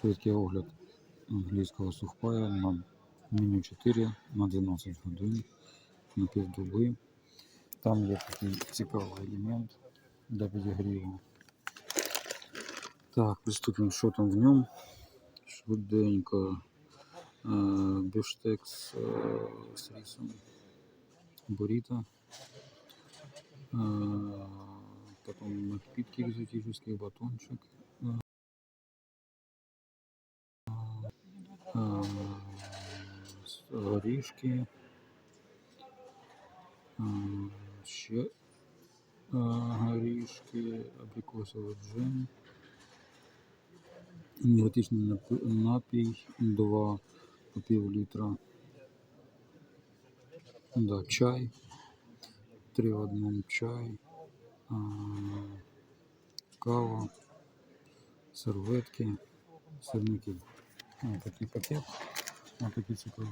Швидкий огляд англійського сухпая на меню 4 на 12 годин на півдоби. Там є такий цікавий елемент для підігріву. Так, приступимо, що там в ньому. Швиденько. Е, Бюштекс е, з рисом. Буріто. Е, Потом напитки экзотический батончик. Горішки. Ще горішки, абрикосовий джем. Енергетичний напій 2 по пів літра. Да, чай. Три в одному чай. Кава. Серветки. Сирники. Ось такий пакет. Ось такий цікавий.